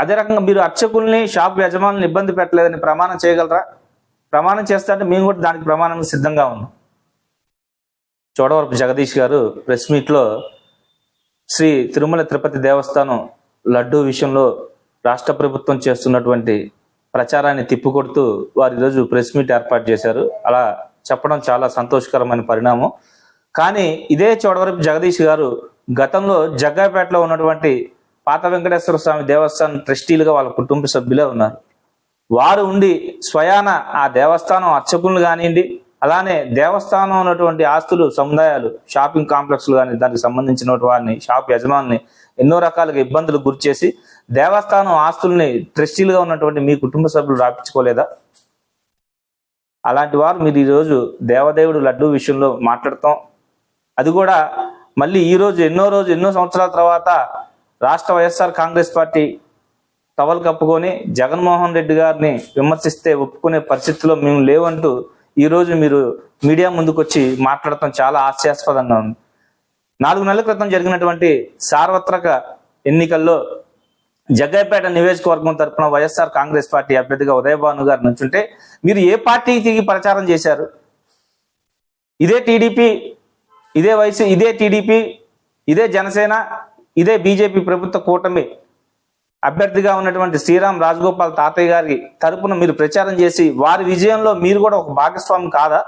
అదే రకంగా మీరు అర్చకుల్ని షాప్ యజమానులను ఇబ్బంది పెట్టలేదని ప్రమాణం చేయగలరా? ప్రమాణం చేస్తా అంటే మేము కూడా దానికి ప్రమాణం సిద్ధంగా ఉన్నాం. చోడవరపు జగదీష్ గారు ప్రెస్ మీట్లో శ్రీ తిరుమల తిరుపతి దేవస్థానం లడ్డూ విషయంలో రాష్ట్ర ప్రభుత్వం చేస్తున్నటువంటి ప్రచారాన్ని తిప్పికొడుతూ వారు ఈరోజు ప్రెస్ మీట్ ఏర్పాటు చేశారు. అలా చెప్పడం చాలా సంతోషకరమైన పరిణామం. కానీ ఇదే చోడవరపు జగదీష్ గారు గతంలో జగ్గాపేటలో ఉన్నటువంటి పాత వెంకటేశ్వర స్వామి దేవస్థానం ట్రస్టీలుగా వాళ్ళ కుటుంబ సభ్యులే ఉన్నారు. వారు ఉండి స్వయాన ఆ దేవస్థానం అర్చకులు కానివ్వండి అలానే దేవస్థానం ఉన్నటువంటి ఆస్తులు సముదాయాలు షాపింగ్ కాంప్లెక్స్లు కానీ దానికి సంబంధించిన వారిని షాప్ యజమాని ఎన్నో రకాలుగా ఇబ్బందులు గురిచేసి దేవస్థానం ఆస్తుల్ని ట్రస్టీలుగా ఉన్నటువంటి మీ కుటుంబ సభ్యులు రాపించుకోలేదా? అలాంటి వారు మీరు ఈరోజు దేవదేవుడు లడ్డూ విషయంలో మాట్లాడతాం. అది కూడా మళ్ళీ ఈరోజు ఎన్నో రోజు ఎన్నో సంవత్సరాల తర్వాత రాష్ట్ర వైఎస్ఆర్ కాంగ్రెస్ పార్టీ టవల్ కప్పుకొని జగన్మోహన్ రెడ్డి గారిని విమర్శిస్తే ఒప్పుకునే పరిస్థితిలో మేము లేవంటూ ఈరోజు మీరు మీడియా ముందుకు వచ్చి మాట్లాడటం చాలా హాస్యాస్పదంగా ఉంది. నాలుగు నెలల క్రితం జరిగినటువంటి సార్వత్రిక ఎన్నికల్లో జగ్గైపేట నియోజకవర్గం తరపున వైఎస్ఆర్ కాంగ్రెస్ పార్టీ అభ్యర్థిగా ఉదయభాను గారు నుంచుంటే మీరు ఏ పార్టీకి తిరిగి ప్రచారం చేశారు? ఇదే టీడీపీ ఇదే వైసీ ఇదే టీడీపీ ఇదే జనసేన ఇదే బీజేపీ ప్రభుత్వ కూటమి అభ్యర్థిగా ఉన్నటువంటి శ్రీరామ్ రాజగోపాల్ తాతయ్య గారి తరపున మీరు ప్రచారం చేసి వారి విజయంలో మీరు కూడా ఒక భాగస్వామి కాదా?